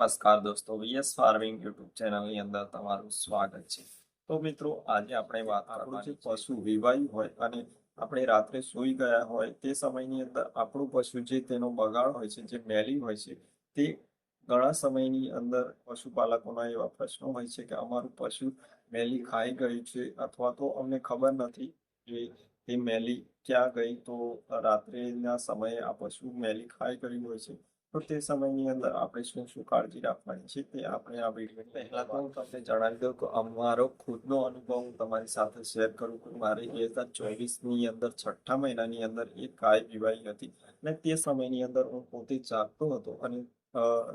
નમસ્કાર દોસ્તો VS farming YouTube ચેનલની અંદર તમારું સ્વાગત છે. તો મિત્રો આજે આપણે વાત આપણું જે પશુ વિવાયું હોય અને આપણે રાત્રે સૂઈ ગયા હોય તે સમયની અંદર આપણું પશુ જે તેનો બગાડ હોય છે જે મેલી હોય છે તે ઘણા સમયની અંદર પશુપાલકોના એવા પ્રશ્નો હોય છે કે અમારું પશુ મેલી ખાઈ ગયું છે અથવા તો અમને ખબર નથી કે તે મેલી ક્યાં ગઈ તો રાત્રેના સમયે આ પશુ મેલી ખાઈ ગયું હોય છે. તો તે સમયની અંદર આપણે શું શું કાળજી રાખવાની છે તે આપણે આ વીડિયો પહેલા તો હું તમને જણાવી દઉં કે અમારો ખુદનો અનુભવ હું તમારી સાથે શેર કરું કે મારે બે હજાર ચોવીસની અંદર છઠ્ઠા મહિનાની અંદર એક ગાય પીવાઈ હતી અને તે સમયની અંદર હું પોતે જાગતો હતો અને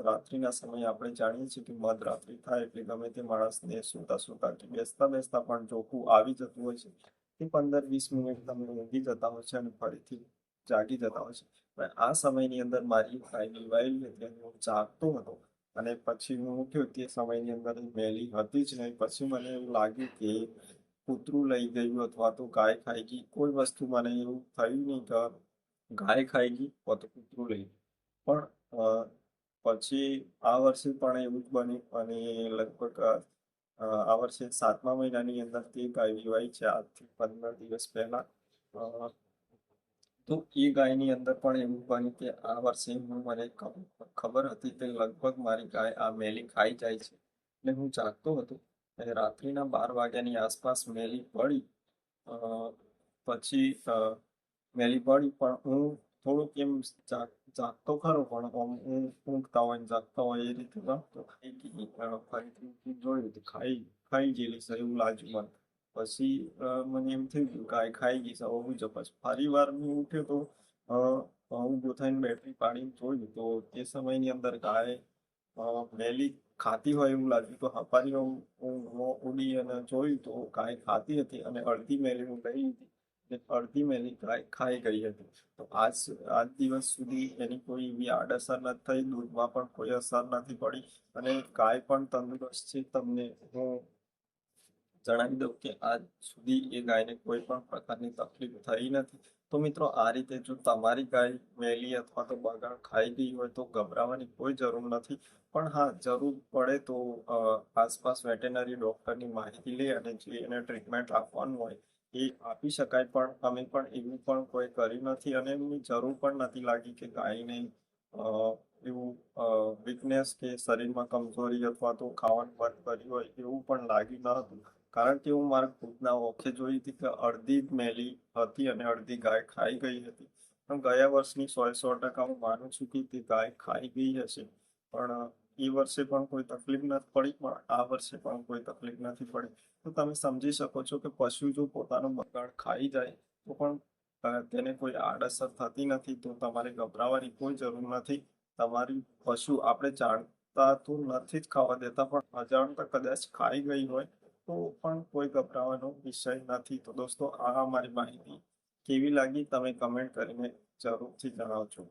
રાત્રિના સમયે આપણે જાણીએ છીએ કે મધરાત્રિ થાય એટલે ગમે તે માણસને સુતા સુતા કે બેસતા બેસતા પણ જોખું આવી જતું હોય છે. તે પંદર વીસ મિનિટ તમે ઊંઘી જતા હોય છે અને ફરીથી જાગી જતા હોય છે. આ સમયની અંદર મારી હતી અને હું જાગતો હતો. અને પછી હું ઉઠ્યો તે સમયની અંદર મેલી હતી જ નહીં. પછી મને એવું લાગ્યું કે કૂતરું લઈ ગયું અથવા તો ગાય ખાઈ ગઈ. કોઈ વસ્તુ મને એવું થયું નહીં કે ગાય ખાઈ ગઈ અથવા તો કૂતરું લઈ પણ પછી આ વર્ષે પણ એવું જ બન્યું અને લગભગ આ વર્ષે સાતમા મહિનાની અંદર તે ગાય વિવાય છે. આજથી પંદર દિવસ પહેલા. તો એ ગાયની અંદર પણ એવું બન્યું કે આ વર્ષે હું મને ખબર હતી કે લગભગ મારી ગાય આ મેલી ખાઈ જાય છે. એટલે હું જાગતો હતો અને રાત્રિના બાર વાગ્યાની આસપાસ મેલી પડી. પછી મેલી પડી પણ હું થોડુંક એમ જાગ, જાગતો ખરો પણ હું ઊંઘતા હોય જાગતા હોય એ રીતે ખાઈ ગઈ ફરીથી જોયું ખાઈ ખાઈ ગયેલી છે એવું લાગ્યું મને. પછી મને એમ થયું કે ગાય ખાઈ ગઈ છે હું જ પછી. ફરી વાર હું ઉઠ્યો તો હું ગોથાઈને થઈને બેટરી પાડીને જોયું તો તે સમયની અંદર ગાય વહેલી ખાતી હોય એવું લાગ્યું. તો હપારી ઉડી અને જોયું તો ગાય ખાતી હતી અને અડધી મેલી હું ગઈ હતી. ને અડધી મેલી ગાય ખાઈ ગઈ હતી. તો આજ આજ દિવસ સુધી એની કોઈ એવી આડઅસર નથી થઈ. દૂધમાં પણ કોઈ અસર નથી પડી. અને ગાય પણ તંદુરસ્ત છે. તમને હું જણાવી દઉં કે આજ સુધી એ ગાયને કોઈ પણ પ્રકારની તકલીફ થઈ નથી. તો મિત્રો, આ રીતે જો તમારી ગાય મેલી અથવા તો બગાડ ખાઈ ગઈ હોય તો ગભરાવાની કોઈ જરૂર નથી. પણ હા, જરૂર પડે તો આસપાસ વેટેનરી ડોક્ટરની માહિતી લે અને જે એને ટ્રીટમેન્ટ આપવાનું હોય એ આપી શકાય. પણ અમે પણ એવું પણ કોઈ કર્યું નથી અને એમની જરૂર પણ નથી લાગી કે ગાયને એવું વીકનેસ કે શરીરમાં કમજોરી અથવા તો ખાવાનું બંધ કર્યું હોય એવું પણ લાગ્યું ન હતું. કારણ કે હું મારા ખુદના ઓખે જોઈ હતી કે અડધી મેલી હતી અને અડધી ગાય ખાઈ ગઈ હતી. પણ ગયા વર્ષની સો સો ટકા હું માનું છું કે તે ગાય ખાઈ ગઈ હશે. પણ એ વર્ષે પણ કોઈ તકલીફ નથી પડી, પણ આ વર્ષે પણ કોઈ તકલીફ નથી પડી. તો તમે સમજી શકો છો કે પશુ જો પોતાનો બગાડ ખાઈ જાય, તો પણ તેને કોઈ આડઅસર થતી નથી, તો તમારે ગભરાવાની કોઈ જરૂર નથી. તમારી પશુ આપણે જાણતા તો નથી જ ખાવા દેતા, પણ અજાણતા કદાચ ખાઈ ગઈ હોય તો પણ કોઈ ગભરાવાનો વિષય નથી. તો દોસ્તો, આ અમારી માહિતી કેવી લાગી? તમે કમેન્ટ કરીને જરૂરથી જણાવજો.